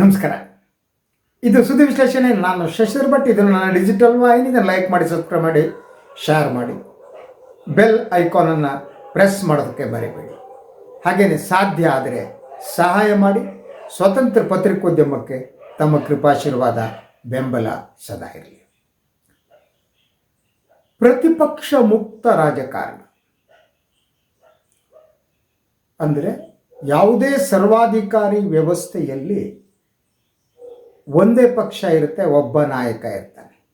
ನಮಸ್ಕಾರ. ಇದು ಸುದ್ದಿ ವಿಶ್ಲೇಷಣೆ. ನಾನು ಶಶಿಧರ್ ಭಟ್. ಇದನ್ನು ನನ್ನ ಡಿಜಿಟಲ್ ವಾಹಿನಿಗೆ ಲೈಕ್ ಮಾಡಿ ಸಬ್ಸ್ಕ್ರೈಬ್ ಮಾಡಿ ಶೇರ್ ಮಾಡಿ. ಬೆಲ್ ಐಕಾನನ್ನು ಪ್ರೆಸ್ ಮಾಡೋದಕ್ಕೆ ಮರಿಬೇಡಿ. ಹಾಗೆಯೇ ಸಾಧ್ಯ ಆದರೆ ಸಹಾಯ ಮಾಡಿ. ಸ್ವತಂತ್ರ ಪತ್ರಿಕೋದ್ಯಮಕ್ಕೆ ತಮ್ಮ ಕೃಪಾಶೀರ್ವಾದ ಬೆಂಬಲ ಸದಾ ಇರಲಿ. ಪ್ರತಿಪಕ್ಷ ಮುಕ್ತ ರಾಜಕಾರಣ ಅಂದರೆ ಯಾವುದೇ ಸರ್ವಾಧಿಕಾರಿ ವ್ಯವಸ್ಥೆಯಲ್ಲಿ ಒಂದೇ ಪಕ್ಷ ಇರುತ್ತೆ, ಒಬ್ಬ ನಾಯಕ ಇರ್ತಾನೆ.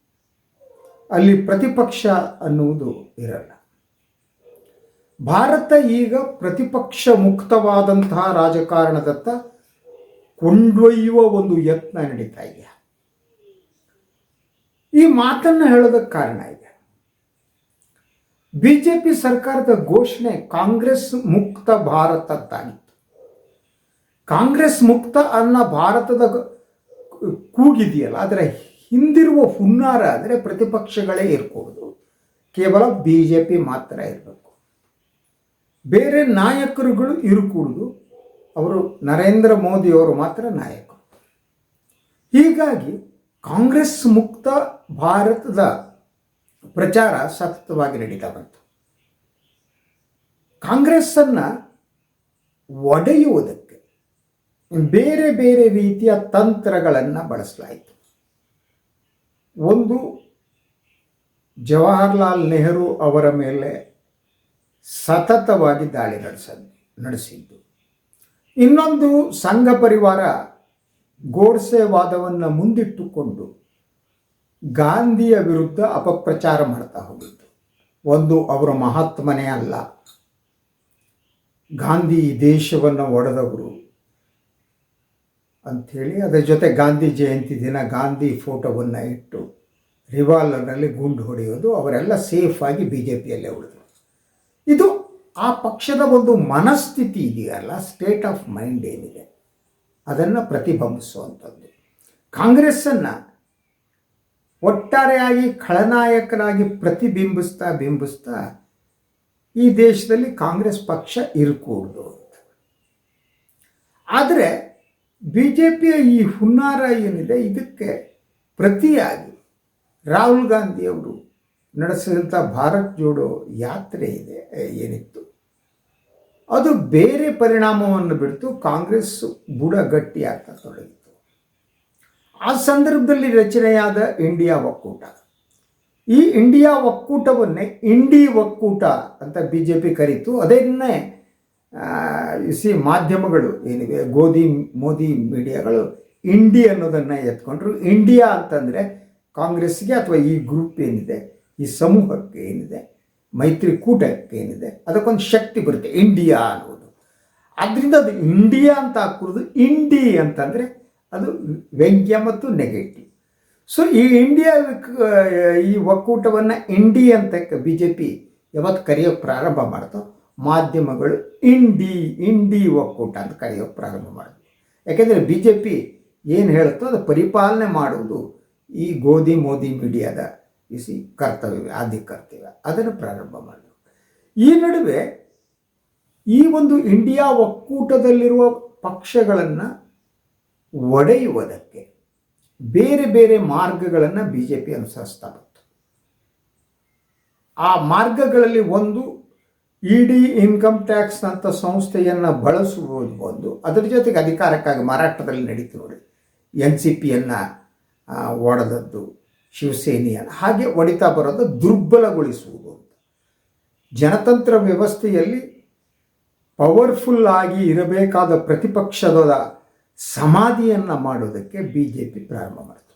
ಅಲ್ಲಿ ಪ್ರತಿಪಕ್ಷ ಅನ್ನುವುದು ಇರಲ್ಲ. ಭಾರತ ಈಗ ಪ್ರತಿಪಕ್ಷ ಮುಕ್ತವಾದಂತಹ ರಾಜಕಾರಣದತ್ತ ಕೊಂಡೊಯ್ಯುವ ಒಂದು ಯತ್ನ ನಡೀತಾ ಇದೆ. ಈ ಮಾತನ್ನು ಹೇಳೋದಕ್ಕೆ ಕಾರಣ ಇದೆ. ಬಿಜೆಪಿ ಸರ್ಕಾರದ ಘೋಷಣೆ ಕಾಂಗ್ರೆಸ್ ಮುಕ್ತ ಭಾರತದ್ದಾಗಿತ್ತು ಕಾಂಗ್ರೆಸ್ ಮುಕ್ತ ಅನ್ನ ಭಾರತದ ಕೂಗಿದೆಯಲ್ಲ ಅದರ ಹಿಂದಿರುವ ಹುನ್ನಾರ, ಅಂದರೆ ಪ್ರತಿಪಕ್ಷಗಳೇ ಇರ್ಕೋದು ಕೇವಲ ಬಿ ಜೆ ಪಿ ಮಾತ್ರ ಇರಬೇಕು. ಬೇರೆ ನಾಯಕರುಗಳು ಇರಕೂಡುದು, ಅವರು ನರೇಂದ್ರ ಮೋದಿಯವರು ಮಾತ್ರ ನಾಯಕರು. ಹೀಗಾಗಿ ಕಾಂಗ್ರೆಸ್ ಮುಕ್ತ ಭಾರತದ ಪ್ರಚಾರ ಸತತವಾಗಿ ನಡೀತಾ ಬಂತು. ಕಾಂಗ್ರೆಸ್ಸನ್ನು ಒಡೆಯುವುದಕ್ಕೆ ಬೇರೆ ಬೇರೆ ರೀತಿಯ ತಂತ್ರಗಳನ್ನು ಬಳಸಲಾಯಿತು. ಒಂದು, ಜವಾಹರ್ಲಾಲ್ ನೆಹರು ಅವರ ಮೇಲೆ ಸತತವಾಗಿ ದಾಳಿ ನಡೆಸ, ನಡೆಸಿದ್ದು. ಇನ್ನೊಂದು ಸಂಘ ಪರಿವಾರ ಗೋಡ್ಸೆ ವಾದವನ್ನು ಮುಂದಿಟ್ಟುಕೊಂಡು ಗಾಂಧಿಯ ವಿರುದ್ಧ ಅಪಪ್ರಚಾರ ಮಾಡ್ತಾ ಹೋಗಿದ್ದು ಒಂದು ಅವರ ಮಹಾತ್ಮನೇ ಅಲ್ಲ. ಗಾಂಧಿ ದೇಶವನ್ನು ಒಡೆದವರು. ಅಂಥೇಳಿ ಅದರ ಜೊತೆ ಗಾಂಧಿ ಜಯಂತಿ ದಿನ ಗಾಂಧಿ ಫೋಟೋವನ್ನು ಇಟ್ಟು ರಿವಾಲ್ವರ್ನಲ್ಲಿ ಗುಂಡು ಹೊಡೆಯೋದು, ಅವರೆಲ್ಲ ಸೇಫಾಗಿ ಬಿ ಜೆ ಪಿಯಲ್ಲೇ ಉಳಿದರು. ಇದು ಆ ಪಕ್ಷದ ಒಂದು ಮನಸ್ಥಿತಿ ಇದೆಯಲ್ಲ ಸ್ಟೇಟ್ ಆಫ್ ಮೈಂಡ್ ಏನಿದೆ, ಅದನ್ನು ಪ್ರತಿಬಿಂಬಿಸುವಂಥದ್ದು. ಕಾಂಗ್ರೆಸ್ಸನ್ನು ಒಟ್ಟಾರೆಯಾಗಿ ಖಳನಾಯಕನಾಗಿ ಪ್ರತಿಬಿಂಬಿಸ್ತಾ ಬಿಂಬಿಸ್ತಾ ಈ ದೇಶದಲ್ಲಿ ಕಾಂಗ್ರೆಸ್ ಪಕ್ಷ ಇರಕೂಡ್ದು ಆದರೆ ಬಿ ಜೆ ಪಿಯ ಈ ಹುನ್ನಾರ ಏನಿದೆ, ಇದಕ್ಕೆ ಪ್ರತಿಯಾಗಿ ರಾಹುಲ್ ಗಾಂಧಿಯವರು ನಡೆಸಿದಂಥ ಭಾರತ್ ಜೋಡೋ ಯಾತ್ರೆ ಇದೆ ಏನಿತ್ತು? ಅದು ಬೇರೆ ಪರಿಣಾಮವನ್ನು ಬಿಡ್ತು, ಕಾಂಗ್ರೆಸ್ ಬುಡ ಗಟ್ಟಿಯಾಗ್ತಾ ತೊಡಗಿತು ಆ ಸಂದರ್ಭದಲ್ಲಿ ರಚನೆಯಾದ ಇಂಡಿಯಾ ಒಕ್ಕೂಟ. ಈ ಇಂಡಿಯಾ ಒಕ್ಕೂಟವನ್ನೇ ಇಂಡಿ ಒಕ್ಕೂಟ ಅಂತ ಬಿ ಜೆ ಪಿ ಕರೀತು ಅದನ್ನೇ ಸಿ ಮಾಧ್ಯಮಗಳು ಏನಿವೆ, ಗೋಧಿ, ಮೋದಿ ಮೀಡಿಯಾಗಳು ಇಂಡಿ ಅನ್ನೋದನ್ನು ಎತ್ಕೊಂಡ್ರು. ಇಂಡಿಯಾ ಅಂತಂದರೆ ಕಾಂಗ್ರೆಸ್ಗೆ ಅಥವಾ ಈ ಗ್ರೂಪ್ ಏನಿದೆ, ಈ ಸಮೂಹಕ್ಕೆ ಏನಿದೆ ಮೈತ್ರಿಕೂಟಕ್ಕೆ ಏನಿದೆ ಅದಕ್ಕೊಂದು ಶಕ್ತಿ ಬರುತ್ತೆ ಇಂಡಿಯಾ ಅನ್ನೋದು. ಅದರಿಂದ ಅದು ಇಂಡಿಯಾ ಅಂತ ಹಾಕುವುದು ಇಂಡಿ ಅಂತಂದರೆ ಅದು ವ್ಯಂಗ್ಯ ಮತ್ತು ನೆಗೆಟಿವ್ ಸೊ ಈ ಇಂಡಿಯಾ ಈ ಒಕ್ಕೂಟವನ್ನು ಇಂಡಿ ಅಂತ ಬಿ ಜೆ ಪಿ ಯಾವತ್ತು ಕರೆಯೋಕ್ಕೆ ಪ್ರಾರಂಭ ಮಾಡ್ತೋ ಮಾಧ್ಯಮಗಳು ಇಂಡಿ ಇಂಡಿ ಒಕ್ಕೂಟ ಅಂತ ಕರೆಯೋಕ್ಕೆ ಪ್ರಾರಂಭ ಮಾಡಿದ್ವಿ. ಯಾಕೆಂದರೆ ಬಿ ಜೆ ಪಿ ಏನು ಹೇಳುತ್ತೋ ಅದು ಪರಿಪಾಲನೆ ಮಾಡುವುದು ಈ ಗೋಧಿ ಮೋದಿ ಮೀಡಿಯಾದ ಇಸಿ ಕರ್ತವ್ಯ ಆದಿ ಕರ್ತವ್ಯ. ಅದನ್ನು ಪ್ರಾರಂಭ ಮಾಡಿದ್ರು ಈ ನಡುವೆ ಈ ಒಂದು ಇಂಡಿಯಾ ಒಕ್ಕೂಟದಲ್ಲಿರುವ ಪಕ್ಷಗಳನ್ನು ಒಡೆಯುವುದಕ್ಕೆ ಬೇರೆ ಬೇರೆ ಮಾರ್ಗಗಳನ್ನು ಬಿ ಜೆ ಪಿ ಅನುಸರಿಸ್ತಾ ಬಂತು. ಆ ಮಾರ್ಗಗಳಲ್ಲಿ ಒಂದು ಇ ಡಿ ಇನ್ಕಮ್ ಟ್ಯಾಕ್ಸ್ ಅಂತ ಸಂಸ್ಥೆಯನ್ನು ಬಳಸುವುದು ಒಂದು. ಅದರ ಜೊತೆಗೆ ಅಧಿಕಾರಕ್ಕಾಗಿ ಮಾರಾಟದಲ್ಲಿ ನಡೀತು ನೋಡಿ ಎನ್ ಸಿ ಪಿಯನ್ನು ಒಡೆದದ್ದು, ಶಿವಸೇನೆಯನ್ನು. ಹಾಗೆ ಒಡಿತಾ ಬರೋದು ದುರ್ಬಲಗೊಳಿಸುವುದು ಅಂತ. ಜನತಂತ್ರ ವ್ಯವಸ್ಥೆಯಲ್ಲಿ ಪವರ್ಫುಲ್ ಆಗಿ ಇರಬೇಕಾದ ಪ್ರತಿಪಕ್ಷದ ಸಮಾಧಿಯನ್ನು ಮಾಡೋದಕ್ಕೆ ಬಿ ಜೆ ಪಿ ಪ್ರಾರಂಭ ಮಾಡಿತು.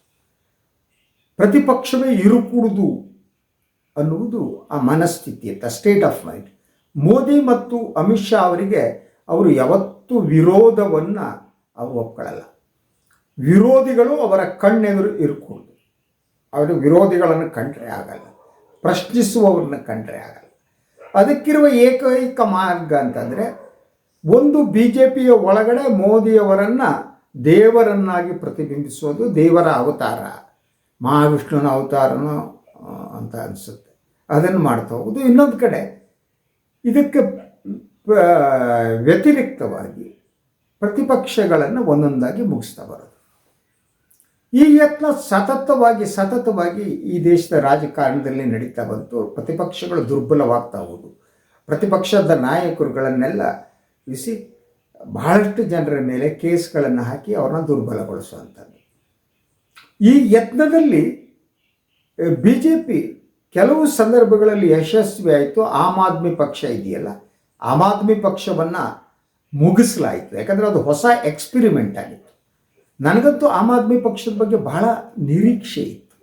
ಪ್ರತಿಪಕ್ಷವೇ ಇರುಕೂಡುದು ಅನ್ನುವುದು ಆ ಮನಸ್ಥಿತಿ, ಅಂತ ಸ್ಟೇಟ್ ಆಫ್ ಮೈಂಡ್ ಮೋದಿ ಮತ್ತು ಅಮಿತ್ ಶಾ ಅವರಿಗೆ ಅವರು ಯಾವತ್ತೂ ವಿರೋಧವನ್ನು ಅವರು ಒಪ್ಕೊಳ್ಳಲ್ಲ. ವಿರೋಧಿಗಳು ಅವರ ಕಣ್ಣೆದುರು ಇರ್ಕೊಂಡು ಅವರು ವಿರೋಧಿಗಳನ್ನು ಕಂಡ್ರೆ ಆಗಲ್ಲ. ಪ್ರಶ್ನಿಸುವವ್ರನ್ನ ಕಂಡ್ರೆ ಆಗಲ್ಲ. ಅದಕ್ಕಿರುವ ಏಕೈಕ ಮಾರ್ಗ ಅಂತಂದರೆ ಒಂದು ಬಿ ಜೆ ಪಿಯ ಒಳಗಡೆ ಮೋದಿಯವರನ್ನು ದೇವರನ್ನಾಗಿ ಪ್ರತಿಬಿಂಬಿಸೋದು ದೇವರ ಅವತಾರ, ಮಹಾವಿಷ್ಣುವಿನ ಅವತಾರನೋ ಅಂತ ಅನಿಸುತ್ತೆ. ಅದನ್ನು ಮಾಡ್ತಾ ಹೋಗೋದು. ಇನ್ನೊಂದು ಕಡೆ ಇದಕ್ಕೆ ವ್ಯತಿರಿಕ್ತವಾಗಿ ಪ್ರತಿಪಕ್ಷಗಳನ್ನು ಒಂದೊಂದಾಗಿ ಮುಗಿಸ್ತಾ ಬರೋದು. ಈ ಯತ್ನ ಸತತವಾಗಿ ಸತತವಾಗಿ ಈ ದೇಶದ ರಾಜಕಾರಣದಲ್ಲಿ ನಡೀತಾ ಬಂತು. ಪ್ರತಿಪಕ್ಷಗಳು ದುರ್ಬಲವಾಗ್ತಾ ಹೋದು. ಪ್ರತಿಪಕ್ಷದ ನಾಯಕರುಗಳನ್ನೆಲ್ಲ ಇಸಿ ಬಹಳಷ್ಟು ಜನರ ಮೇಲೆ ಕೇಸ್ಗಳನ್ನು ಹಾಕಿ ಅವ್ರನ್ನ ದುರ್ಬಲಗೊಳಿಸುವಂಥದ್ದು. ಈ ಯತ್ನದಲ್ಲಿ ಬಿ ಜೆ ಪಿ ಕೆಲವು ಸಂದರ್ಭಗಳಲ್ಲಿ ಯಶಸ್ವಿ ಆಯಿತು. ಆಮ್ ಆದ್ಮಿ ಪಕ್ಷ ಇದೆಯಲ್ಲ, ಆಮ್ ಆದ್ಮಿ ಪಕ್ಷವನ್ನು ಮುಗಿಸಲಾಯಿತು. ಯಾಕಂದರೆ ಅದು ಹೊಸ ಎಕ್ಸ್ಪಿರಿಮೆಂಟ್ ಆಗಿತ್ತು. ನನಗಂತೂ ಆಮ್ ಆದ್ಮಿ ಪಕ್ಷದ ಬಗ್ಗೆ ಬಹಳ ನಿರೀಕ್ಷೆ ಇತ್ತು.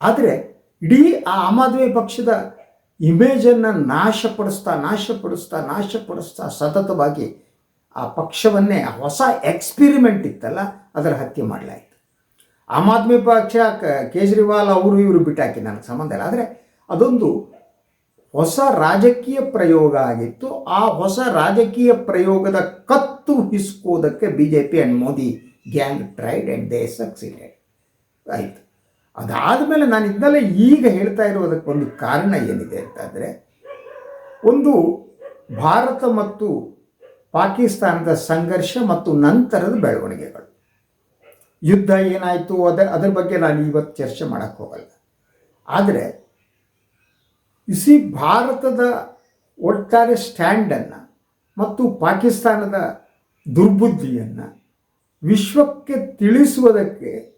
ಆದರೆ ಇಡೀ ಆ ಆಮ್ ಆದ್ಮಿ ಪಕ್ಷದ ಇಮೇಜನ್ನು ನಾಶಪಡಿಸ್ತಾ ನಾಶಪಡಿಸ್ತಾ ನಾಶಪಡಿಸ್ತಾ ಸತತವಾಗಿ ಆ ಪಕ್ಷವನ್ನೇ ಹೊಸ ಎಕ್ಸ್ಪಿರಿಮೆಂಟ್ ಇತ್ತಲ್ಲ, ಅದರ ಹತ್ಯೆ ಮಾಡಲಾಯಿತು. ಆಮ್ ಆದ್ಮಿ ಪಕ್ಷ ಕೇಜ್ರಿವಾಲ್ ಅವರು ಇವರು ಬಿಟ್ಟಾಕಿ ನನಗೆ ಸಂಬಂಧ ಇಲ್ಲ. ಆದರೆ ಅದೊಂದು ಹೊಸ ರಾಜಕೀಯ ಪ್ರಯೋಗ ಆಗಿತ್ತು. ಆ ಹೊಸ ರಾಜಕೀಯ ಪ್ರಯೋಗದ ಕತ್ತು ಹಿಸ್ಕೋದಕ್ಕೆ B J P and Modi gang tried and they succeeded ಆಯಿತು. ಅದಾದಮೇಲೆ ನಾನು ಇದನ್ನೆಲ್ಲ ಈಗ ಹೇಳ್ತಾ ಇರೋದಕ್ಕೆ ಒಂದು ಕಾರಣ ಏನಿದೆ ಅಂತಂದರೆ, ಒಂದು ಭಾರತ ಮತ್ತು ಪಾಕಿಸ್ತಾನದ ಸಂಘರ್ಷ ಮತ್ತು ನಂತರದ ಬೆಳವಣಿಗೆಗಳು. ಯುದ್ಧ ಏನಾಯಿತು? ಅದ, ಅದರ ಬಗ್ಗೆ ನಾನು ಇವತ್ತು ಚರ್ಚೆ ಮಾಡೋಕ್ಕೆ ಹೋಗಲ್ಲ. ಆದರೆ ಇಸಿ ಭಾರತದ ಒಟ್ಟಾರೆ ಸ್ಟ್ಯಾಂಡನ್ನು ಮತ್ತು ಪಾಕಿಸ್ತಾನದ ದುರ್ಬುದ್ಧಿಯನ್ನು ವಿಶ್ವಕ್ಕೆ ತಿಳಿಸುವುದಕ್ಕೆ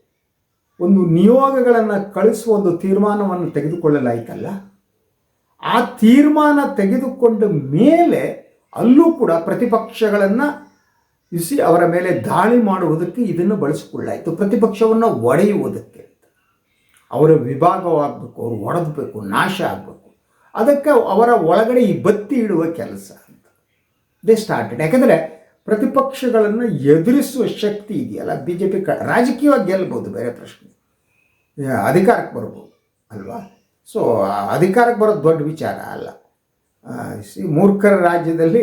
ಒಂದು ನಿಯೋಗಗಳನ್ನು ಕಳಿಸುವ ಒಂದು ತೀರ್ಮಾನವನ್ನು ತೆಗೆದುಕೊಳ್ಳಲಾಯಿತಲ್ಲ. ಆ ತೀರ್ಮಾನ ತೆಗೆದುಕೊಂಡ ಮೇಲೆ ಅಲ್ಲೂ ಕೂಡ ಪ್ರತಿಪಕ್ಷಗಳನ್ನು ಇಸಿ ಅವರ ಮೇಲೆ ದಾಳಿ ಮಾಡುವುದಕ್ಕೆ ಇದನ್ನು ಬಳಸಿಕೊಳ್ಳಾಯಿತು ಪ್ರತಿಪಕ್ಷವನ್ನು ಒಡೆಯುವುದಕ್ಕೆ. ಅವರ ವಿಭಾಗವಾಗಬೇಕು, ಅವರು ಒಡೆದಬೇಕು, ನಾಶ ಆಗಬೇಕು. ಅದಕ್ಕೆ ಅವರ ಒಳಗಡೆ ಈ ಬತ್ತಿ ಇಡುವ ಕೆಲಸ ಅಂತ. ದೇ ಸ್ಟಾರ್ಟೆಡ್ ಯಾಕಂದರೆ ಪ್ರತಿಪಕ್ಷಗಳನ್ನು ಎದುರಿಸುವ ಶಕ್ತಿ ಇದೆಯಲ್ಲ ಬಿ ಜೆ ಪಿ ಕ ರಾಜಕೀಯವಾಗಿ ಗೆಲ್ಬೋದು, ಬೇರೆ ಪ್ರಶ್ನೆ. ಅಧಿಕಾರಕ್ಕೆ ಬರ್ಬೋದು ಅಲ್ವಾ? ಸೊ ಅಧಿಕಾರಕ್ಕೆ ಬರೋದು ದೊಡ್ಡ ವಿಚಾರ ಅಲ್ಲ. ಮೂರ್ಖರ ರಾಜ್ಯದಲ್ಲಿ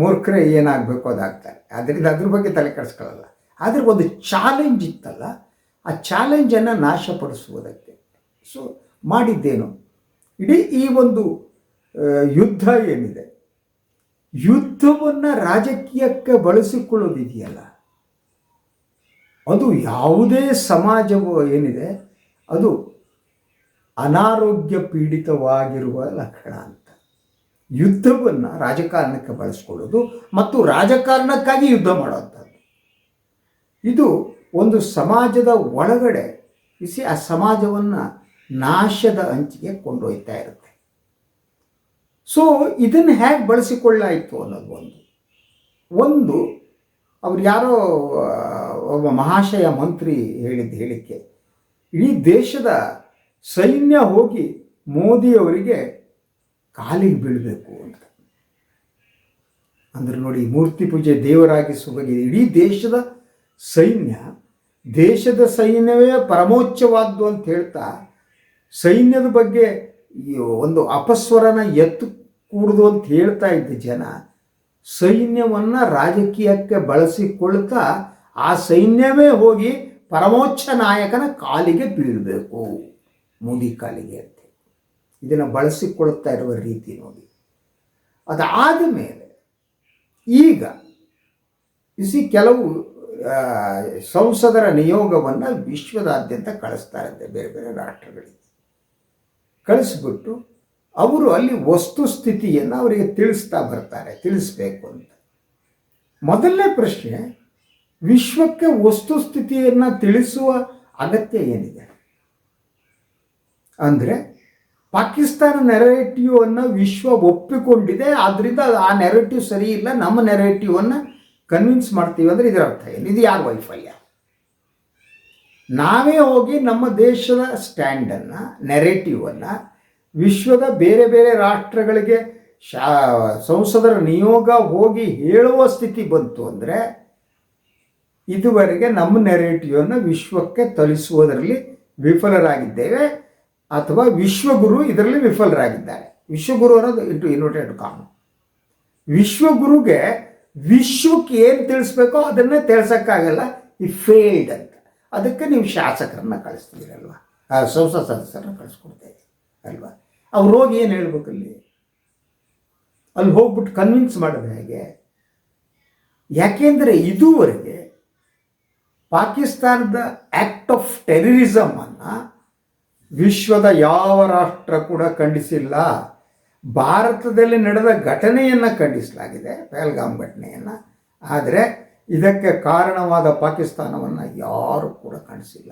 ಮೂರ್ಖರೇ ಏನಾಗಬೇಕು ಅದಾಗ್ತಾರೆ. ಅದರಿಂದ ಅದ್ರ ಬಗ್ಗೆ ತಲೆ ಕೆಡಿಸ್ಕೊಳ್ಳಲ್ಲ. ಆದರೆ ಒಂದು ಚಾಲೆಂಜ್ ಇತ್ತಲ್ಲ, ಆ ಚಾಲೆಂಜನ್ನು ನಾಶಪಡಿಸುವುದಕ್ಕೆ. ಸೊ ಮಾಡಿದ್ದೇನು? ಇಡೀ ಈ ಒಂದು ಯುದ್ಧ ಏನಿದೆ? ಯುದ್ಧವನ್ನು ರಾಜಕೀಯಕ್ಕೆ ಬಳಸಿಕೊಳ್ಳೋದಿದೆಯಲ್ಲ? ಅದು ಯಾವುದೇ ಸಮಾಜವು ಏನಿದೆ, ಅದು ಅನಾರೋಗ್ಯ ಪೀಡಿತವಾಗಿರುವ ಲಕ್ಷಣ ಅಂತ. ಯುದ್ಧವನ್ನು ರಾಜಕಾರಣಕ್ಕೆ ಬಳಸ್ಕೊಳ್ಳೋದು ಮತ್ತು ರಾಜಕಾರಣಕ್ಕಾಗಿ ಯುದ್ಧ ಮಾಡುವಂಥದ್ದು. ಇದು ಒಂದು ಸಮಾಜದ ಒಳಗಡೆ ಇಸಿ ಆ ಸಮಾಜವನ್ನು ನಾಶದ ಅಂಚಿಗೆ ಕೊಂಡೊಯ್ತಾ ಇರುತ್ತೆ. ಸೊ ಇದನ್ನು ಹೇಗೆ ಬಳಸಿಕೊಳ್ಳಾಯಿತು ಅನ್ನೋದು ಒಂದು. ಒಂದು, ಅವ್ರು ಯಾರೋ ಒಬ್ಬ ಮಹಾಶಯ ಮಂತ್ರಿ ಹೇಳಿದ ಹೇಳಿಕೆ, ಇಡೀ ದೇಶದ ಸೈನ್ಯ ಹೋಗಿ ಮೋದಿಯವರಿಗೆ ಕಾಲಿಗೆ ಬೀಳಬೇಕು ಅಂತ. ಅಂದ್ರೆ ನೋಡಿ, ಮೂರ್ತಿ ಪೂಜೆ ದೇವರಾಗಿ ದೇವರಾಗಿಸುವಾಗ ಇಡೀ ದೇಶದ ಸೈನ್ಯ, ದೇಶದ ಸೈನ್ಯವೇ ಪರಮೋಚ್ಚವಾದ್ದು ಅಂತ ಹೇಳ್ತಾ, ಸೈನ್ಯದ ಬಗ್ಗೆ ಒಂದು ಅಪಸ್ವರನ ಎತ್ತು ಕೂಡುದು ಅಂತ ಹೇಳ್ತಾ ಇದ್ದ ಜನ, ಸೈನ್ಯವನ್ನು ರಾಜಕೀಯಕ್ಕೆ ಬಳಸಿಕೊಳ್ತಾ ಆ ಸೈನ್ಯವೇ ಹೋಗಿ ಪರಮೋಚ್ಚ ನಾಯಕನ ಕಾಲಿಗೆ ಬೀಳಬೇಕು. ಮೋದಿ ಕಾಲಿಗೆ. ಇದನ್ನು ಬಳಸಿಕೊಳ್ತಾ ಇರುವ ರೀತಿ ನೋಡಿ. ಅದಾದ ಮೇಲೆ ಈಗ ಇಸಿ ಕೆಲವು ಸಂಸದರ ನಿಯೋಗವನ್ನು ವಿಶ್ವದಾದ್ಯಂತ ಕಳಿಸ್ತಾರಂತೆ ಬೇರೆ ಬೇರೆ ರಾಷ್ಟ್ರಗಳಿಗೆ. ಕಳಿಸ್ಬಿಟ್ಟು ಅವರು ಅಲ್ಲಿ ವಸ್ತುಸ್ಥಿತಿಯನ್ನು ಅವರಿಗೆ ತಿಳಿಸ್ತಾ ಬರ್ತಾರೆ, ತಿಳಿಸ್ಬೇಕು ಅಂತ. ಮೊದಲನೇ ಪ್ರಶ್ನೆ, ವಿಶ್ವಕ್ಕೆ ವಸ್ತುಸ್ಥಿತಿಯನ್ನು ತಿಳಿಸುವ ಅಗತ್ಯ ಏನಿದೆ? ಅಂದರೆ ಪಾಕಿಸ್ತಾನ ನೆರೆಟಿವ್ ಅನ್ನು ವಿಶ್ವ ಒಪ್ಪಿಕೊಂಡಿದೆ. ಆದ್ದರಿಂದ ಆ ನೆರೆಟಿವ್ ಸರಿ ಇಲ್ಲ. ನಮ್ಮ ನೆರೆಟಿವ್ ಅನ್ನು ಕನ್ವಿನ್ಸ್ ಮಾಡ್ತೀವಿ ಅಂದರೆ ಇದರ ಅರ್ಥ ಏನು? ಇದು ಯಾರ ವೈಫಲ್ಯ ನಾವೇ ಹೋಗಿ ನಮ್ಮ ದೇಶದ ಸ್ಟ್ಯಾಂಡನ್ನು ನೆರೆಟಿವನ್ನು ವಿಶ್ವದ ಬೇರೆ ಬೇರೆ ರಾಷ್ಟ್ರಗಳಿಗೆ ಶಾ, ಸಂಸದರ ನಿಯೋಗ ಹೋಗಿ ಹೇಳುವ ಸ್ಥಿತಿ ಬಂತು ಅಂದರೆ ಇದುವರೆಗೆ ನಮ್ಮ ನೆರೆಟಿವನ್ನು ವಿಶ್ವಕ್ಕೆ ತಲಿಸುವುದರಲ್ಲಿ ವಿಫಲರಾಗಿದ್ದೇವೆ. ಅಥವಾ ವಿಶ್ವಗುರು ಇದರಲ್ಲಿ ವಿಫಲರಾಗಿದ್ದಾರೆ. ವಿಶ್ವಗುರು ಅನ್ನೋದು ಇಂಟು ಇನ್ವರ್ಟೆಡ್ ಕಾಮ್ ವಿಶ್ವಗುರುಗೆ ವಿಶ್ವಕ್ಕೆ ಏನು ತಿಳಿಸ್ಬೇಕೋ ಅದನ್ನೇ ತಿಳಿಸೋಕ್ಕಾಗಲ್ಲ, ಈ ಫೇಲ್ಡ್ ಅಂತ. ಅದಕ್ಕೆ ನೀವು ಶಾಸಕರನ್ನ ಕಳಿಸ್ತೀರಲ್ವ? ಆ, ಸಂಸತ್ ಸದಸ್ಯರನ್ನ ಕಳಿಸ್ಕೊಡ್ತೇವೆ ಅಲ್ವಾ? ಅವ್ರು ಹೋಗಿ ಏನು ಹೇಳ್ಬೇಕಲ್ಲಿ ಅಲ್ಲಿ? ಹೋಗ್ಬಿಟ್ಟು ಕನ್ವಿನ್ಸ್ ಮಾಡೋದು ಹೇಗೆ? ಯಾಕೆಂದರೆ ಇದುವರೆಗೆ ಪಾಕಿಸ್ತಾನದ ಆ್ಯಕ್ಟ್ ಆಫ್ ಟೆರರಿಸಮನ್ನು ವಿಶ್ವದ ಯಾವ ರಾಷ್ಟ್ರ ಕೂಡ ಖಂಡಿಸಿಲ್ಲ. ಭಾರತದಲ್ಲಿ ನಡೆದ ಘಟನೆಯನ್ನು ಖಂಡಿಸಲಾಗಿದೆ, ಪೆಹಲ್ಗಾಮ್ ಘಟನೆಯನ್ನು. ಆದರೆ ಇದಕ್ಕೆ ಕಾರಣವಾದ ಪಾಕಿಸ್ತಾನವನ್ನು ಯಾರೂ ಕೂಡ ಖಂಡಿಸಿಲ್ಲ.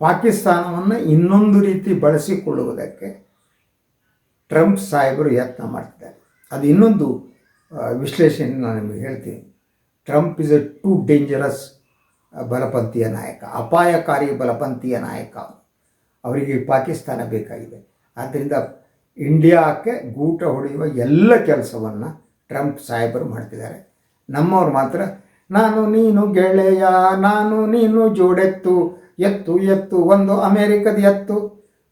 ಪಾಕಿಸ್ತಾನವನ್ನು ಇನ್ನೊಂದು ರೀತಿ ಬಳಸಿಕೊಳ್ಳುವುದಕ್ಕೆ ಟ್ರಂಪ್ ಸಾಹೇಬರು ಯತ್ನ ಮಾಡ್ತಿದ್ದಾರೆ. ಅದು ಇನ್ನೊಂದು ವಿಶ್ಲೇಷಣೆ ನಾನು ನಿಮಗೆ ಹೇಳ್ತೀನಿ. Trump is a too dangerous ಬಲಪಂಥೀಯ ನಾಯಕ, ಅಪಾಯಕಾರಿ ಬಲಪಂಥೀಯ ನಾಯಕ. ಅವರಿಗೆ ಪಾಕಿಸ್ತಾನ ಬೇಕಾಗಿದೆ. ಆದ್ದರಿಂದ ಇಂಡಿಯಾಕ್ಕೆ ಗೂಟ ಹೊಡೆಯುವ ಎಲ್ಲ ಕೆಲಸವನ್ನು ಟ್ರಂಪ್ ಸಾಹೇಬರು ಮಾಡ್ತಿದ್ದಾರೆ. ನಮ್ಮವ್ರು ಮಾತ್ರ, ನಾನು ನೀನು ಗೆಳೆಯ, ನಾನು ನೀನು ಜೋಡೆತ್ತು, ಎತ್ತು ಎತ್ತು, ಒಂದು ಅಮೇರಿಕದ ಎತ್ತು,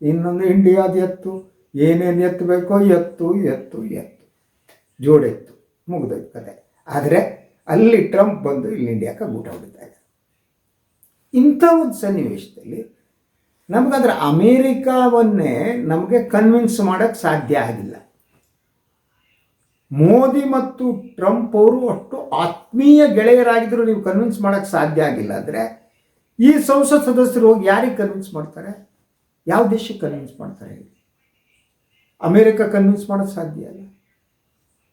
ಇನ್ನೊಂದು ಇಂಡಿಯಾದ ಎತ್ತು, ಏನೇನು ಎತ್ತು ಬೇಕೋ ಎತ್ತು ಎತ್ತು ಎತ್ತು, ಜೋಡೆತ್ತು. ಮುಗಿದೋಯ್ತು ಕತೆ. ಆದರೆ ಅಲ್ಲಿ ಟ್ರಂಪ್ ಬಂದು ಇಲ್ಲಿ ಇಂಡಿಯಾಕ್ಕೆ ಗೂಟ ಹೊಡಿತಾ ಇದೆ ಇಂಥ ಒಂದು ಸನ್ನಿವೇಶದಲ್ಲಿ ನಮಗಂದ್ರೆ ಅಮೇರಿಕಾವನ್ನೇ ನಮಗೆ ಕನ್ವಿನ್ಸ್ ಮಾಡೋಕ್ಕೆ ಸಾಧ್ಯ ಆಗಿಲ್ಲ. ಮೋದಿ ಮತ್ತು ಟ್ರಂಪ್ ಅವರು ಅಷ್ಟು ಆತ್ಮೀಯ ಗೆಳೆಯರಾಗಿದ್ದರೂ ನೀವು ಕನ್ವಿನ್ಸ್ ಮಾಡೋಕ್ಕೆ ಸಾಧ್ಯ ಆಗಿಲ್ಲ ಅಂದರೆ ಈ ಸಂಸತ್ ಸದಸ್ಯರು ಹೋಗಿ ಯಾರಿಗೆ ಕನ್ವಿನ್ಸ್ ಮಾಡ್ತಾರೆ? ಯಾವ ದೇಶಕ್ಕೆ ಕನ್ವಿನ್ಸ್ ಮಾಡ್ತಾರೆ ಅಮೇರಿಕ ಕನ್ವಿನ್ಸ್ ಮಾಡೋಕ್ಕೆ ಸಾಧ್ಯ ಇಲ್ಲ.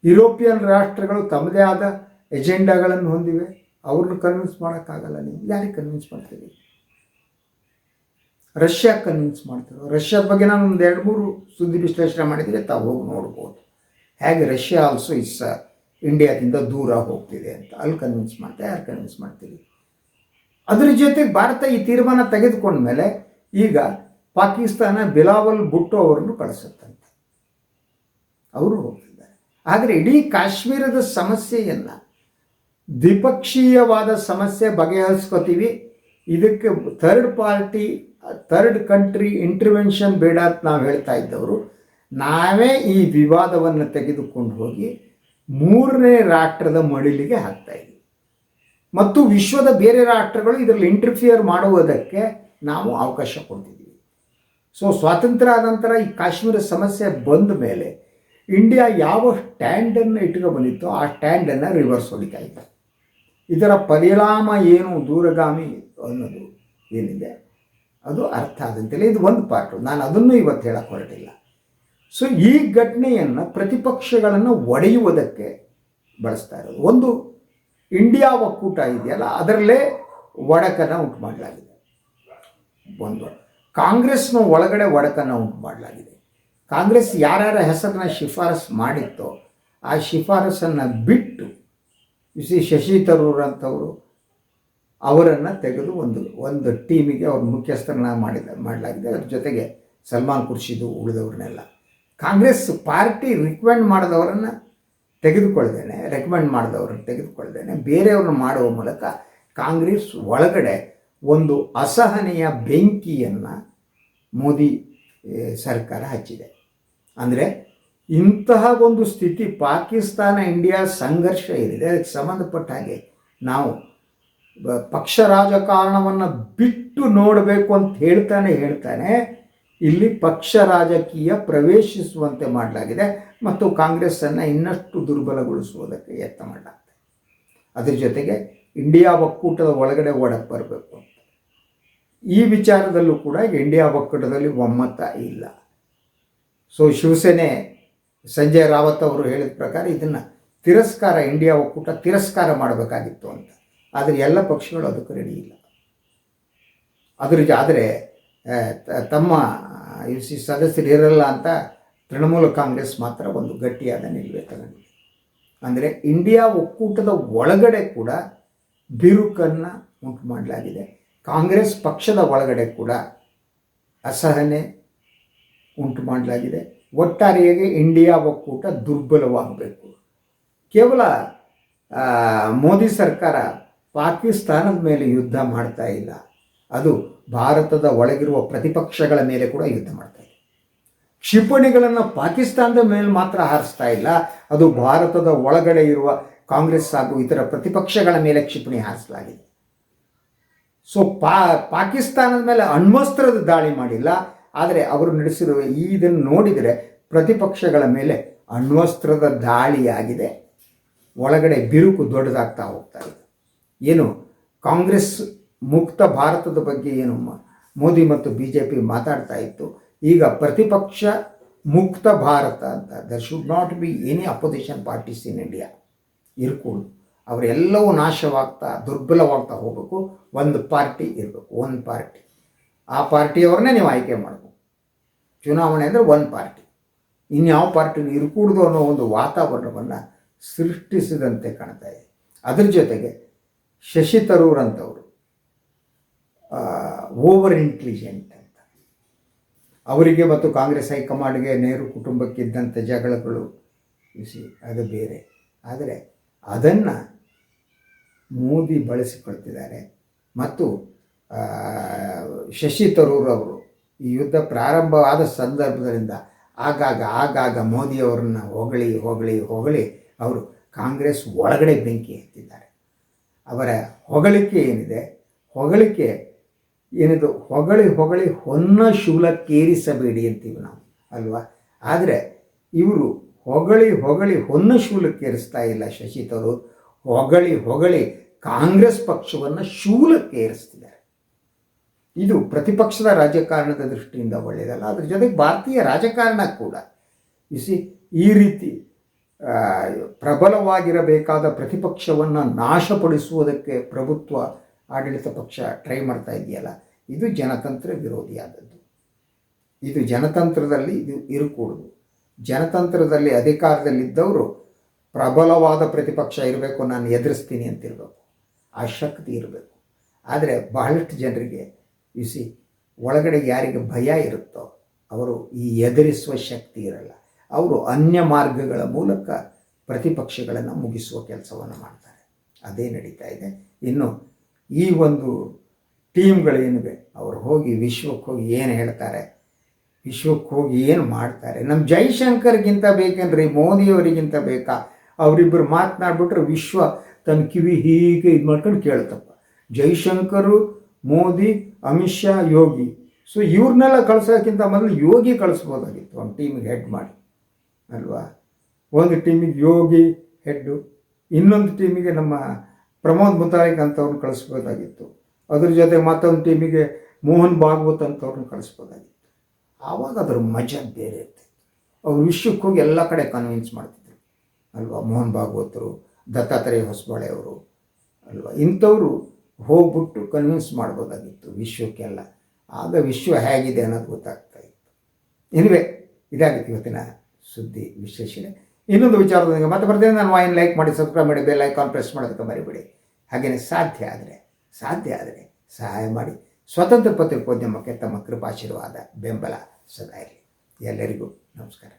ಯುರೋಪಿಯನ್ ರಾಷ್ಟ್ರಗಳು ತಮ್ಮದೇ ಆದ ಎಜೆಂಡಾಗಳನ್ನು ಹೊಂದಿವೆ. ಅವ್ರನ್ನ ಕನ್ವಿನ್ಸ್ ಮಾಡೋಕ್ಕಾಗಲ್ಲ ನೀವು. ಯಾರಿಗೆ ಕನ್ವಿನ್ಸ್ ಮಾಡ್ತೀರಿ? ರಷ್ಯಾ ಕನ್ವಿನ್ಸ್ ಮಾಡ್ತಾರೆ. ರಷ್ಯಾದ ಬಗ್ಗೆ ನಾನು ಒಂದು ಎರಡು ಮೂರು ಸುದ್ದಿ ವಿಶ್ಲೇಷಣೆ ಮಾಡಿದರೆ ತಾವು ಹೋಗಿ ನೋಡ್ಬೋದು. ಹೇಗೆ ರಷ್ಯಾ ಆಲ್ಸೋ ಇಸ್ ಇಂಡಿಯಾದಿಂದ ದೂರ ಹೋಗ್ತಿದೆ ಅಂತ. ಅಲ್ಲಿ ಕನ್ವಿನ್ಸ್ ಮಾಡ್ತಾ, ಯಾರು ಕನ್ವಿನ್ಸ್ ಮಾಡ್ತೀವಿ ಅದ್ರ ಜೊತೆಗೆ ಭಾರತ ಈ ತೀರ್ಮಾನ ತೆಗೆದುಕೊಂಡ ಮೇಲೆ ಈಗ ಪಾಕಿಸ್ತಾನ ಬಿಲಾವಲ್ ಭುಟ್ಟೋ ಅವರನ್ನು ಕಳಿಸುತ್ತಂತೆ. ಅವರು ಹೋಗ್ತಿದ್ದಾರೆ. ಆದರೆ ಇಡೀ ಕಾಶ್ಮೀರದ ಸಮಸ್ಯೆಯನ್ನು ದ್ವಿಪಕ್ಷೀಯವಾದ ಸಮಸ್ಯೆ ಬಗೆಹರಿಸ್ಕೋತೀವಿ. ಇದಕ್ಕೆ third party third country intervention ಬೇಡ ಅಂತ ನಾವು ಹೇಳ್ತಾ ಇದ್ದವರು. ನಾವೇ ಈ ವಿವಾದವನ್ನು ತೆಗೆದುಕೊಂಡು ಹೋಗಿ ಮೂರನೇ ರಾಷ್ಟ್ರದ ಮಡಿಲಿಗೆ ಹಾಕ್ತಾ ಇದ್ದೀವಿ ಮತ್ತು ವಿಶ್ವದ ಬೇರೆ ರಾಷ್ಟ್ರಗಳು ಇದರಲ್ಲಿ ಇಂಟರ್ಫಿಯರ್ ಮಾಡುವುದಕ್ಕೆ ನಾವು ಅವಕಾಶ ಕೊಡ್ತಿದ್ದೀವಿ ಸೊ ಸ್ವಾತಂತ್ರ್ಯ ನಂತರ ಈ ಕಾಶ್ಮೀರ ಸಮಸ್ಯೆ ಬಂದ ಮೇಲೆ ಇಂಡಿಯಾ ಯಾವ ಸ್ಟ್ಯಾಂಡನ್ನು ಇಟ್ಟಿರೋ ಬಂದಿತ್ತೋ ಆ ಸ್ಟ್ಯಾಂಡನ್ನು ರಿವರ್ಸ್ ಹೊಡಿತಾ ಇದೆ ಇದರ ಪರಿಣಾಮ ಏನು, ದೂರಗಾಮಿ ಅನ್ನೋದು ಏನಿದೆ? ಅದು ಅರ್ಥ ಆದಂತೆಲ್ಲ ಇದು ಒಂದು ಪಾರ್ಟು ನಾನು ಅದನ್ನು ಇವತ್ತು ಹೇಳಕ್ಕೆ ಹೊರಟಿಲ್ಲ. ಸೊ ಈ ಘಟನೆಯನ್ನು ಪ್ರತಿಪಕ್ಷಗಳನ್ನು ಒಡೆಯುವುದಕ್ಕೆ ಬಳಸ್ತಾ ಇರೋದು. ಒಂದು ಇಂಡಿಯಾ ಒಕ್ಕೂಟ ಇದೆಯಲ್ಲ, ಅದರಲ್ಲೇ ಒಡಕನ್ನು ಉಂಟು ಮಾಡಲಾಗಿದೆ. ಒಂದು, ಕಾಂಗ್ರೆಸ್ನ ಒಳಗಡೆ ಒಡಕನ್ನು ಉಂಟು ಮಾಡಲಾಗಿದೆ. ಕಾಂಗ್ರೆಸ್ ಯಾರ್ಯಾರ ಹೆಸರನ್ನ ಶಿಫಾರಸ್ ಮಾಡಿತ್ತೋ, ಆ ಶಿಫಾರಸನ್ನು ಬಿಟ್ಟು ಸಿ ಶಶಿ ತರೂರ್ ಅಂತವರು ಅವರನ್ನು ತೆಗೆದು ಒಂದು ಒಂದು ಟೀಮಿಗೆ ಅವ್ರ ಮುಖ್ಯಸ್ಥರನ್ನ ಮಾಡಿದ, ಮಾಡಲಾಗಿದೆ. ಅದ್ರ ಜೊತೆಗೆ ಸಲ್ಮಾನ್ ಖುರ್ಷಿದು ಉಳಿದವ್ರನ್ನೆಲ್ಲ. ಕಾಂಗ್ರೆಸ್ ಪಾರ್ಟಿ ರಿಕಮೆಂಡ್ ಮಾಡಿದವರನ್ನು ತೆಗೆದುಕೊಳ್ದೇನೆ, ರೆಕಮೆಂಡ್ ಮಾಡಿದವ್ರನ್ನ ತೆಗೆದುಕೊಳ್ದೇನೆ, ಬೇರೆಯವ್ರನ್ನ ಮಾಡುವ ಮೂಲಕ ಕಾಂಗ್ರೆಸ್ ಒಳಗಡೆ ಒಂದು ಅಸಹನೆಯ ಬೆಂಕಿಯನ್ನು ಮೋದಿ ಸರ್ಕಾರ ಹಚ್ಚಿದೆ. ಅಂದರೆ ಇಂತಹ ಒಂದು ಸ್ಥಿತಿ ಪಾಕಿಸ್ತಾನ, ಇಂಡಿಯಾ ಸಂಘರ್ಷ ಏನಿದೆ, ಅದಕ್ಕೆ ಸಂಬಂಧಪಟ್ಟ ಹಾಗೆ ನಾವು ಪಕ್ಷ ರಾಜಕಾರಣವನ್ನು ಬಿಟ್ಟು ನೋಡಬೇಕು ಅಂತ ಹೇಳ್ತಾನೆ ಹೇಳ್ತಾನೆ. ಇಲ್ಲಿ ಪಕ್ಷ ರಾಜಕೀಯ ಪ್ರವೇಶಿಸುವಂತೆ ಮಾಡಲಾಗಿದೆ ಮತ್ತು ಕಾಂಗ್ರೆಸ್ಸನ್ನು ಇನ್ನಷ್ಟು ದುರ್ಬಲಗೊಳಿಸುವುದಕ್ಕೆ ಯತ್ನ ಮಾಡಲಾಗ್ತದೆ. ಅದ್ರ ಜೊತೆಗೆ ಇಂಡಿಯಾ ಒಕ್ಕೂಟದ ಒಳಗಡೆ ಒಡಕ್ಕೆ ಬರಬೇಕು ಅಂತ. ಈ ವಿಚಾರದಲ್ಲೂ ಕೂಡ ಇಂಡಿಯಾ ಒಕ್ಕೂಟದಲ್ಲಿ ಒಮ್ಮತ ಇಲ್ಲ. ಸೊ ಶಿವಸೇನೆ ಸಂಜಯ್ ರಾವತ್ ಅವರು ಹೇಳಿದ ಪ್ರಕಾರ ಇದನ್ನು ತಿರಸ್ಕಾರ, ಇಂಡಿಯಾ ಒಕ್ಕೂಟ ತಿರಸ್ಕಾರ ಮಾಡಬೇಕಾಗಿತ್ತು ಅಂತ. ಆದರೆ ಎಲ್ಲ ಪಕ್ಷಗಳು ಅದಕ್ಕೆ ರೆಡಿ ಇಲ್ಲ. ಅದ್ರ ಆದರೆ ತಮ್ಮ ಯು ಸಿ ಸದಸ್ಯರಿರಲ್ಲ ಅಂತ ತೃಣಮೂಲ ಕಾಂಗ್ರೆಸ್ ಮಾತ್ರ ಒಂದು ಗಟ್ಟಿಯಾದ ನಿಲುವೆ ತಗೊಂಡಿದೆ ಅಂದರೆ ಇಂಡಿಯಾ ಒಕ್ಕೂಟದ ಒಳಗಡೆ ಕೂಡ ಬಿರುಕನ್ನು ಉಂಟು ಮಾಡಲಾಗಿದೆ. ಕಾಂಗ್ರೆಸ್ ಪಕ್ಷದ ಒಳಗಡೆ ಕೂಡ ಅಸಹನೆ ಉಂಟು ಮಾಡಲಾಗಿದೆ. ಒಟ್ಟಾರೆಯಾಗಿ ಇಂಡಿಯಾ ಒಕ್ಕೂಟ ದುರ್ಬಲವಾಗಬೇಕು. ಕೇವಲ ಮೋದಿ ಸರ್ಕಾರ ಪಾಕಿಸ್ತಾನದ ಮೇಲೆ ಯುದ್ಧ ಮಾಡ್ತಾ ಇಲ್ಲ. ಅದು ಭಾರತದ ಒಳಗಿರುವ ಪ್ರತಿಪಕ್ಷಗಳ ಮೇಲೆ ಕೂಡ ಯುದ್ಧ ಮಾಡ್ತಾ ಇದೆ. ಕ್ಷಿಪಣಿಗಳನ್ನು ಪಾಕಿಸ್ತಾನದ ಮೇಲೆ ಮಾತ್ರ ಹಾರಿಸ್ತಾ ಇಲ್ಲ. ಅದು ಭಾರತದ ಒಳಗಡೆ ಇರುವ ಕಾಂಗ್ರೆಸ್ ಹಾಗೂ ಇತರ ಪ್ರತಿಪಕ್ಷಗಳ ಮೇಲೆ ಕ್ಷಿಪಣಿ ಹಾರಿಸಲಾಗಿದೆ. ಸೊ ಪಾ, ಪಾಕಿಸ್ತಾನದ ಮೇಲೆ ಅಣ್ವಸ್ತ್ರದ ದಾಳಿ ಮಾಡಿಲ್ಲ. ಆದರೆ ಅವರು ನಡೆಸಿರುವ ಈ ಇದನ್ನು ನೋಡಿದರೆ ಪ್ರತಿಪಕ್ಷಗಳ ಮೇಲೆ ಅಣ್ವಸ್ತ್ರದ ದಾಳಿಯಾಗಿದೆ. ಒಳಗಡೆ ಬಿರುಕು ದೊಡ್ಡದಾಗ್ತಾ ಹೋಗ್ತಾ ಇದೆ. ಏನು? ಕಾಂಗ್ರೆಸ್ ಮುಕ್ತ ಭಾರತದ ಬಗ್ಗೆ ಏನು ಮೋದಿ ಮತ್ತು ಬಿ ಜೆ ಪಿ ಮಾತಾಡ್ತಾ ಇತ್ತು. ಈಗ ಪ್ರತಿಪಕ್ಷ ಮುಕ್ತ ಭಾರತ ಅಂತ there should not be any opposition parties in India ಇರ್ಕೊಂಡು. ಅವರೆಲ್ಲವೂ ನಾಶವಾಗ್ತಾ, ದುರ್ಬಲವಾಗ್ತಾ ಹೋಗಬೇಕು. ಒಂದು ಪಾರ್ಟಿ ಇರಬೇಕು, ಒಂದು ಪಾರ್ಟಿ. ಆ ಪಾರ್ಟಿಯವ್ರನ್ನೇ ನೀವು ಆಯ್ಕೆ ಮಾಡಬೇಕು. ಚುನಾವಣೆ ಅಂದರೆ ಒಂದು ಪಾರ್ಟಿ. ಇನ್ಯಾವ ಪಾರ್ಟಿ ಇರಕೂಡ್ದು ಅನ್ನೋ ಒಂದು ವಾತಾವರಣವನ್ನು ಸೃಷ್ಟಿಸಿದಂತೆ ಕಾಣ್ತಾ ಇದೆ. ಅದರ ಜೊತೆಗೆ ಶಶಿ ತರೂರ್ ಅಂತವರು. ಓವರ್ ಇಂಟೆಲಿಜೆಂಟ್ ಅಂತ. ಅವರಿಗೆ ಮತ್ತು ಕಾಂಗ್ರೆಸ್ ಹೈಕಮಾಂಡ್ಗೆ ನೆಹರು ಕುಟುಂಬಕ್ಕಿದ್ದಂಥ ಜಗಳಗಳು ಇಸಿ ಅದು ಬೇರೆ. ಆದರೆ ಅದನ್ನು ಮೋದಿ ಬಳಸಿಕೊಳ್ತಿದ್ದಾರೆ. ಮತ್ತು ಶಶಿ ತರೂರ್ ಅವರು ಈ ಯುದ್ಧ ಪ್ರಾರಂಭವಾದ ಸಂದರ್ಭದಿಂದ ಆಗಾಗ ಆಗಾಗ ಮೋದಿಯವರನ್ನು ಹೊಗಳಿ ಹೊಗಳಿ ಹೊಗಳಿ ಅವರು ಕಾಂಗ್ರೆಸ್ ಒಳಗಡೆ ಬೆಂಕಿ ಹತ್ತಿದ್ದಾರೆ ಅವರ ಹೊಗಳಿಕೆ ಏನಿದೆ? ಹೊಗಳಿಕೆ ಏನಿದು? ಹೊಗಳಿ ಹೊಗಳಿ ಹೊನ್ನ ಶೂಲಕ್ಕೇರಿಸಬೇಡಿ ಅಂತೀವಿ ನಾವು, ಅಲ್ವಾ? ಆದರೆ ಇವರು ಹೊಗಳಿ ಹೊಗಳಿ ಹೊನ್ನ ಶೂಲಕ್ಕೇರಿಸ್ತಾ ಇಲ್ಲ ಶಶಿ ಹೊಗಳಿ ಹೊಗಳಿ ಕಾಂಗ್ರೆಸ್ ಪಕ್ಷವನ್ನು ಶೂಲಕ್ಕೇರಿಸ್ತಿದ್ದಾರೆ ಇದು ಪ್ರತಿಪಕ್ಷದ ರಾಜಕಾರಣದ ದೃಷ್ಟಿಯಿಂದ ಒಳ್ಳೆಯದಲ್ಲ ಅದ್ರ ಜೊತೆಗೆ ಭಾರತೀಯ ರಾಜಕಾರಣ ಕೂಡ. ಇಸಿ ಈ ರೀತಿ ಪ್ರಬಲವಾಗಿರಬೇಕಾದ ಪ್ರತಿಪಕ್ಷವನ್ನು ನಾಶಪಡಿಸುವುದಕ್ಕೆ ಪ್ರಭುತ್ವ ಆಡಳಿತ ಪಕ್ಷ ಟ್ರೈ ಮಾಡ್ತಾ ಇದೆಯಲ್ಲ, ಇದು ಜನತಂತ್ರ ವಿರೋಧಿಯಾದದ್ದು. ಇದು ಜನತಂತ್ರದಲ್ಲಿ ಇದು ಇರಕೂಡದು. ಜನತಂತ್ರದಲ್ಲಿ ಅಧಿಕಾರದಲ್ಲಿದ್ದವರು ಪ್ರಬಲವಾದ ಪ್ರತಿಪಕ್ಷ ಇರಬೇಕು, ನಾನು ಎದುರಿಸ್ತೀನಿ ಅಂತಿರಬೇಕು. ಆ ಶಕ್ತಿ ಇರಬೇಕು. ಆದರೆ ಬಹಳಷ್ಟು ಜನರಿಗೆ ಸಿ ಒಳಗಡೆ ಯಾರಿಗೆ ಭಯ ಇರುತ್ತೋ, ಅವರು ಈ ಎದುರಿಸುವ ಶಕ್ತಿ ಇರಲ್ಲ. ಅವರು ಅನ್ಯ ಮಾರ್ಗಗಳ ಮೂಲಕ ಪ್ರತಿಪಕ್ಷಗಳನ್ನು ಮುಗಿಸುವ ಕೆಲಸವನ್ನು ಮಾಡ್ತಾರೆ. ಅದೇ ನಡೀತಾ ಇದೆ. ಇನ್ನು ಈ ಒಂದು ಟೀಮ್ಗಳೇನಿವೆ ಅವರು ಹೋಗಿ ವಿಶ್ವಕ್ಕೆ ಹೋಗಿ ಏನು ಹೇಳ್ತಾರೆ, ವಿಶ್ವಕ್ಕೆ ಹೋಗಿ ಏನು ಮಾಡ್ತಾರೆ? ನಮ್ಮ ಜೈಶಂಕರ್ಗಿಂತ ಬೇಕೇನ್ರಿ, ಮೋದಿಯವರಿಗಿಂತ ಬೇಕಾ? ಅವರಿಬ್ಬರು ಮಾತನಾಡ್ಬಿಟ್ರೆ ವಿಶ್ವ ತನ್ನ ಕಿವಿ ಹೀಗೆ ಇದು ಮಾಡ್ಕೊಂಡು ಕೇಳ್ತಪ್ಪ ಜೈಶಂಕರು, ಮೋದಿ, ಅಮಿತ್ ಶಾ, ಯೋಗಿ. ಸೊ ಇವ್ರನ್ನೆಲ್ಲ ಕಳ್ಸೋಕ್ಕಿಂತ ಮೊದಲು ಯೋಗಿ ಕಳಿಸ್ಬೋದಾಗಿತ್ತು, ಒಂದು ಟೀಮ್ಗೆ ಹೆಡ್ ಮಾಡಿ. ಅಲ್ವಾ? ಒಂದು ಟೀಮಿಗೆ ಯೋಗಿ ಹೆಡ್ಡು, ಇನ್ನೊಂದು ಟೀಮಿಗೆ ನಮ್ಮ ಪ್ರಮೋದ್ ಮುತಾರಿಕ್ ಅಂತವ್ರನ್ನ ಕಳಿಸ್ಬೋದಾಗಿತ್ತು. ಅದ್ರ ಜೊತೆ ಮತ್ತೊಂದು ಟೀಮಿಗೆ ಮೋಹನ್ ಭಾಗವತ್ ಅಂತವ್ರನ್ನ ಕಳಿಸ್ಬೋದಾಗಿತ್ತು. ಆವಾಗ ಅದ್ರ ಮಜಾ ಬೇರೆ ಇತ್ತು. ಅವ್ರು ವಿಶ್ವಕ್ಕೆ ಹೋಗಿ ಎಲ್ಲ ಕಡೆ ಕನ್ವಿನ್ಸ್ ಮಾಡ್ತಿದ್ರು. ಅಲ್ವಾ? ಮೋಹನ್ ಭಾಗವತರು, ದತ್ತಾತ್ರೇಯ ಹೊಸಬಾಳೆ ಅವರು. ಅಲ್ವಾ? ಇಂಥವರು ಹೋಗ್ಬಿಟ್ಟು ಕನ್ವಿನ್ಸ್ ಮಾಡ್ಬೋದಾಗಿತ್ತು ವಿಶ್ವಕ್ಕೆಲ್ಲ. ಆಗ ವಿಶ್ವ ಹೇಗಿದೆ ಅನ್ನೋದು ಗೊತ್ತಾಗ್ತಾ ಇತ್ತು. ಎನಿವೆ ಇದಾಗಿತ್ತು ಇವತ್ತಿನ ಸುದ್ದಿ ವಿಶ್ಲೇಷಣೆ ಇನ್ನೊಂದು ವಿಚಾರದೊಂದಿಗೆ ಮತ್ತೆ ಬರ್ತೇನೆ. ನಾನು ವಾಯಿನ್ ಲೈಕ್ ಮಾಡಿ ಸಬ್ಸ್ಕ್ರೈಬ್ ಮಾಡಿ ಬೆಲ್ ಐಕಾನ್ ಪ್ರೆಸ್ ಮಾಡೋದಕ್ಕೆ ಮರಿಬೇಡಿ. ಹಾಗೆಯೇ ಸಾಧ್ಯ ಆದರೆ ಸಾಧ್ಯ ಆದರೆ ಸಹಾಯ ಮಾಡಿ. ಸ್ವತಂತ್ರ ಪತ್ರಿಕೋದ್ಯಮಕ್ಕೆ ತಮ್ಮ ಕೃಪಾಶೀರ್ವಾದ, ಬೆಂಬಲ ಸದಾ ಇರಲಿ. ಎಲ್ಲರಿಗೂ ನಮಸ್ಕಾರ.